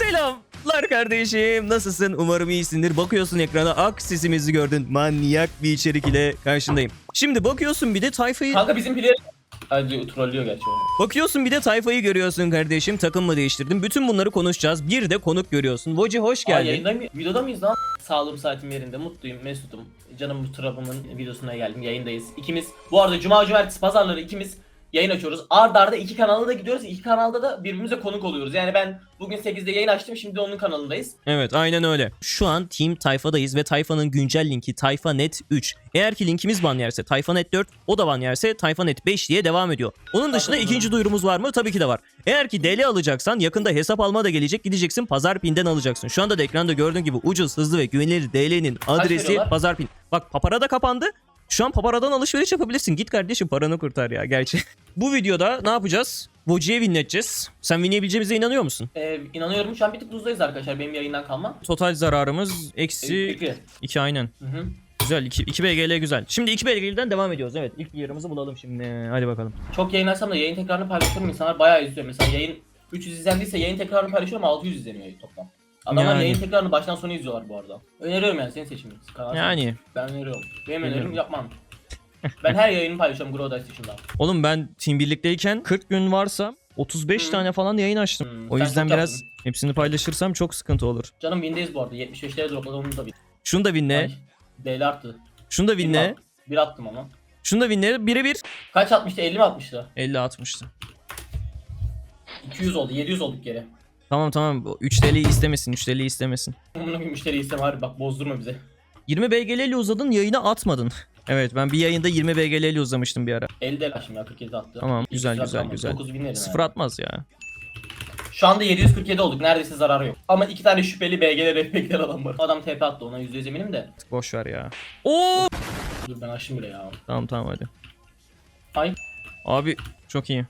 Selamlar kardeşim. Nasılsın? Umarım iyisindir. Bakıyorsun ekrana ak sesimizi gördün. Manyak bir içerik ile karşındayım. Şimdi bakıyorsun bir de tayfayı Kanka bizim player... Hadi trollüyor gerçi bakıyorsun bir de tayfayı görüyorsun kardeşim. Takım mı değiştirdim? Bütün bunları konuşacağız. Bir de konuk görüyorsun. Voci hoş Aa, geldin. yayında mı? Videoda mıyız lan? Sağlığım saatim yerinde. Mutluyum, mesudum. Canım bu trabımın videosuna geldim. Yayındayız. İkimiz bu arada cuma cumartesi pazarları ikimiz yayın açıyoruz. Arda arda iki kanala da gidiyoruz. İki kanalda da birbirimize konuk oluyoruz. Yani ben bugün 8'de yayın açtım. Şimdi onun kanalındayız. Evet aynen öyle. Şu an Team Tayfa'dayız ve Tayfa'nın güncel linki TayfaNet 3. Eğer ki linkimiz ban yerse TayfaNet 4, o da ban yerse TayfaNet 5 diye devam ediyor. Onun dışında Anladım. ikinci duyurumuz var mı? Tabii ki de var. Eğer ki DL alacaksan yakında hesap alma da gelecek. Gideceksin Pazarpin'den alacaksın. Şu anda da ekranda gördüğün gibi ucuz, hızlı ve güvenilir DL'nin adresi veriyorlar? Pazarpin. Bak Papara da kapandı. Şu an Papara'dan alışveriş yapabilirsin. Git kardeşim paranı kurtar ya gerçi. Bu videoda ne yapacağız? Voci'ye winleteceğiz. Sen winleyebileceğimize inanıyor musun? Ee, inanıyorum şu an bir tık buzdayız arkadaşlar benim yayından kalma. Total zararımız eksi Peki. 2 aynen. Hı hı. Güzel 2, 2 BGL güzel. Şimdi 2 BGL'den devam ediyoruz. Evet ilk yarımızı bulalım şimdi. Hadi bakalım. Çok yayın açsam da yayın tekrarını paylaşıyorum. İnsanlar bayağı izliyor. Mesela yayın 300 izlendiyse yayın tekrarını paylaşıyorum 600 izleniyor toplam. Adamlar Yani. yayın tekrarını baştan sona izliyorlar bu arada. Öneriyorum yani senin seçimin. Kanal Yani Ben öneriyorum. Benim önerim yapmam. ben her yayını paylaşıyorum Grow Dice dışında. oğlum ben Team birlikteyken 40 gün varsa 35 Hı. tane falan yayın açtım. Hmm, o sen yüzden çok biraz yaptın. hepsini paylaşırsam çok sıkıntı olur. Canım windeyiz bu arada. 75'lere dropladım da bir. Şunu da winle. DL arttı. Şunu da winle. Bir attım ama. Şunu da winle. Birebir. Kaç atmıştı? 50 mi atmıştı? 50 atmıştı. 200 oldu. 700 olduk geri. Tamam tamam. 3 TL'yi istemesin. 3 TL'yi istemesin. Bunu bir müşteri istem abi bak bozdurma bize. 20 BGL ile uzadın yayına atmadın. evet ben bir yayında 20 BGL ile uzamıştım bir ara. 50 de şimdi ya 47 attı. Tamam, güzel, güzel, güzel. 9 bin Sıfır abi. atmaz ya. Şu anda 747 olduk. Neredeyse zararı yok. Ama iki tane şüpheli BG'ler reflektör adam var. Adam TP attı ona %100 eminim de. Boş ver ya. Oo! Dur ben açtım bile ya. Tamam tamam hadi. Ay. Abi çok iyi.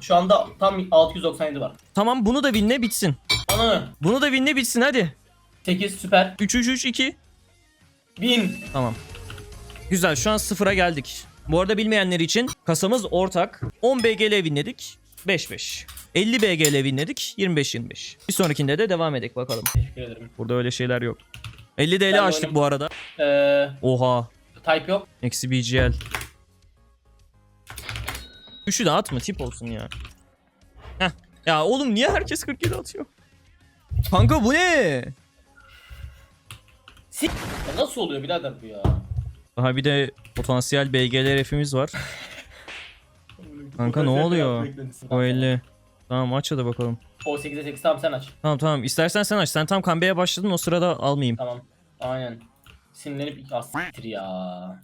Şu anda tam 697 var. Tamam bunu da winle bitsin. Ananı. Bunu da winle bitsin hadi. 8 süper. 3 3 3 2. 1000. Tamam. Güzel şu an sıfıra geldik. Bu arada bilmeyenler için kasamız ortak. 10 BGL winledik. 5 5. 50 BGL winledik. 25 25. Bir sonrakinde de devam edelim bakalım. Teşekkür ederim. Burada öyle şeyler yok. 50 DL Ben açtık oynadım. bu arada. Ee, Oha. type yok. Eksi BGL. Üçü de atma tip olsun ya. Heh. Ya oğlum niye herkes 47 atıyor? Kanka bu ne? Ya nasıl oluyor birader bu ya? Daha bir de potansiyel BGL refimiz var. Kanka ne oluyor? O 50. Tamam aç hadi bakalım. O 8'e 8 tamam sen aç. Tamam tamam istersen sen aç. Sen tam kambeye başladın o sırada almayayım. Tamam. Aynen. Sinirlenip asittir ya.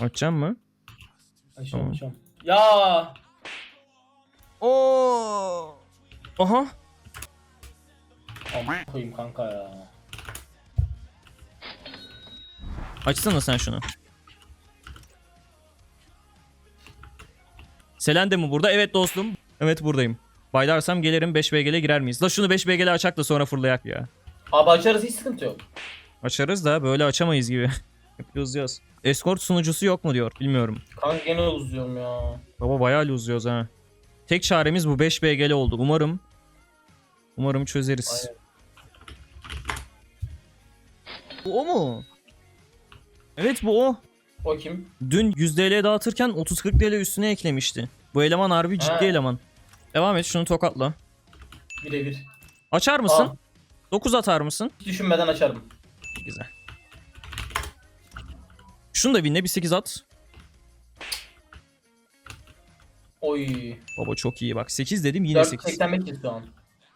Açacağım mı? Açıyorum Tamam. açıyorum. Ya. Oo. Aha. Aman koyayım kanka ya. Açsana sen şunu. Selen de mi burada? Evet dostum. Evet buradayım. Baylarsam gelirim 5 BG'le girer miyiz? La şunu 5 BG'le açak da sonra fırlayak ya. Abi açarız hiç sıkıntı yok. Açarız da böyle açamayız gibi. Hep uzuyoruz. Escort sunucusu yok mu diyor. Bilmiyorum. Kanka gene uzuyorum ya. Baba bayağı uzuyoruz ha. Tek çaremiz bu 5 BG'li oldu. Umarım umarım çözeriz. Aynen. Bu o mu? Evet bu o. O kim? Dün 100 TL dağıtırken 30-40 TL üstüne eklemişti. Bu eleman harbi ciddi Ha. eleman. Devam et şunu tokatla. Birebir. Açar mısın? Aa. 9 atar mısın? Hiç düşünmeden açarım. Güzel. Şunu da binle bir 8 at. Oy. Baba çok iyi bak. 8 dedim yine 8. 485 şu an.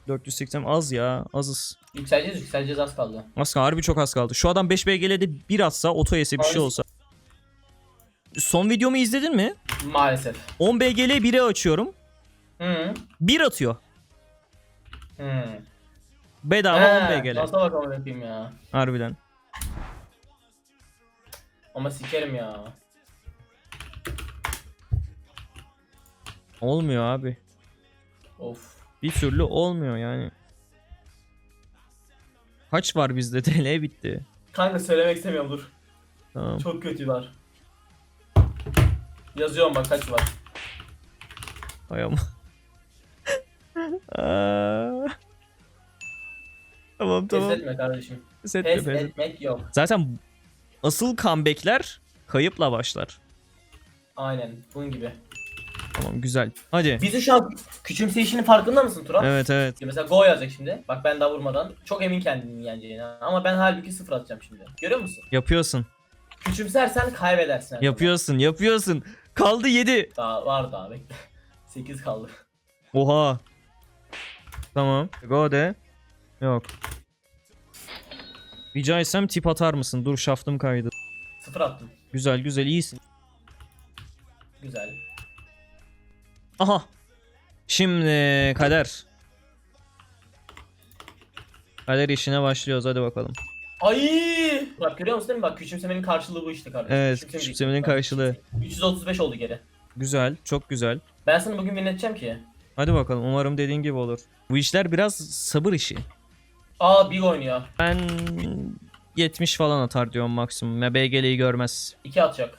480 az ya azız. Yükseleceğiz yükseleceğiz az kaldı. Az kaldı harbi çok az kaldı. Şu adam 5 BGL'de 1 atsa oto yese bir şey Aynen. olsa. Son videomu izledin mi? Maalesef. 10 BGL 1'e açıyorum. Hı. 1 atıyor. Hı. Bedava 10 He, BGL. Nasıl bakalım yapayım ya. Harbiden. Ama sikerim ya. Olmuyor abi. Of. Bir türlü olmuyor yani. Kaç var bizde? TL bitti. Kanka söylemek istemiyorum dur. Tamam. Çok kötü var. Yazıyorum bak kaç var. Hay ama. Aa. Tamam Pes tamam. etme kardeşim. Pes etme, Pes pes etme. etmek yok. Zaten asıl comebackler kayıpla başlar. Aynen bunun gibi. Tamam güzel. Hadi. Bizi şu an küçümseyişinin farkında mısın Turan? Evet evet. Mesela go yazacak şimdi. Bak ben daha vurmadan. Çok emin kendini yeneceğine. Ama ben halbuki sıfır atacağım şimdi. Görüyor musun? Yapıyorsun. Küçümsersen kaybedersin. her. Yapıyorsun. Yapıyorsun. Kaldı 7. Daha var daha bekle. 8 kaldı. Oha. Tamam. Go de. Yok. Rica etsem tip atar mısın? Dur şaftım kaydı. Sıfır attım. Güzel güzel iyisin. Güzel. Aha. Şimdi kader. Kader işine başlıyoruz hadi bakalım. Ay! Bak görüyor musun değil mi? Bak küçümsemenin karşılığı bu işte kardeşim. Evet Küçümseme küçümsemenin karşılığı. 335 oldu geri. Güzel çok güzel. Ben sana bugün win edeceğim ki. Hadi bakalım umarım dediğin gibi olur. Bu işler biraz sabır işi. Aa big oynuyor. Ben 70 falan atar diyorum maksimum. Ya BGL'yi görmez. 2 atacak.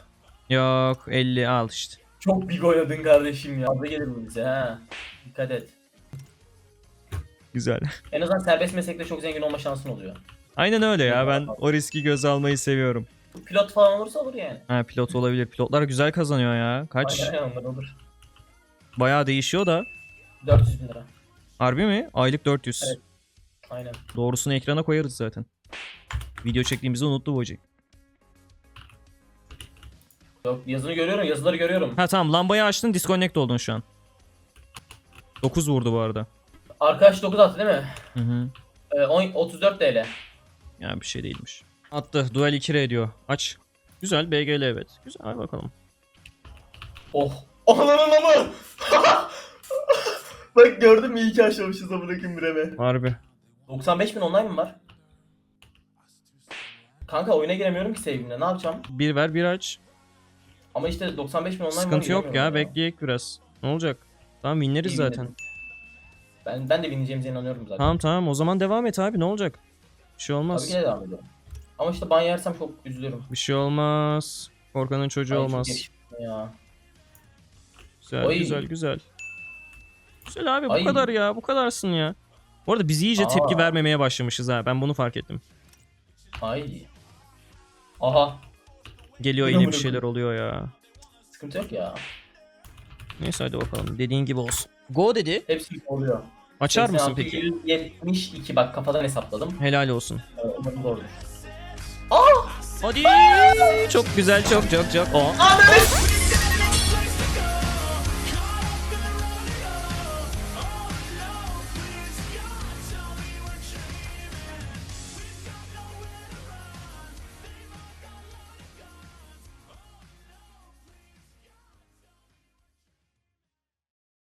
Yok 50 al işte. Çok big oynadın kardeşim ya. Fazla gelir bu bize ha. Dikkat et. Güzel. En azından serbest meslekte çok zengin olma şansın oluyor. Aynen öyle ya ben o riski göze almayı seviyorum. Pilot falan olursa olur yani. Ha pilot olabilir. Pilotlar güzel kazanıyor ya. Kaç? Aynen onlar olur. Bayağı değişiyor da. 400 bin lira. Harbi mi? Aylık 400. Evet. Aynen. Doğrusunu ekrana koyarız zaten. Video çektiğimizi unuttu bu hoca. Yok yazını görüyorum yazıları görüyorum. Ha tamam lambayı açtın disconnect oldun şu an. 9 vurdu bu arada. Arkadaş 9 attı değil mi? Hı hı. Ee, 10, 34 TL. Ya bir şey değilmiş. Attı. Duel 2R diyor. Aç. Güzel BGL evet. Güzel hadi bakalım. Oh. Ananın amı. Bak gördün mü iyi ki aşamışız amına koyayım bireme. Harbi. 95 bin online mi var? Kanka oyuna giremiyorum ki sevgimle ne yapacağım? Bir ver bir aç. Ama işte 95 bin online var, Sıkıntı yok ya giremiyorum bekleyek biraz. Ne olacak? Tamam winleriz İyi zaten. winledim. Ben, ben de bineceğimize inanıyorum zaten. Tamam tamam o zaman devam et abi ne olacak? Bir şey Tabii olmaz. ki de devam ediyorum. Ama işte ban yersem çok üzülürüm. Bir şey olmaz. Korkanın çocuğu Ay, olmaz. Ya. Güzel Oy. güzel güzel. Güzel abi bu Ay. kadar ya bu kadarsın ya. Bu arada biz iyice Aa. tepki vermemeye başlamışız ha ben bunu fark ettim. Ay. Aha. Geliyor yine bir şeyler oluyor ya. Sıkıntı yok ya. Neyse hadi bakalım dediğin gibi olsun. Go dedi. Hepsi oluyor. Açar mısın peki? 172 bak kafadan hesapladım. Helal olsun. Ee, Umarım doğrudur. Hadi çok güzel çok çok çok. O. Ananı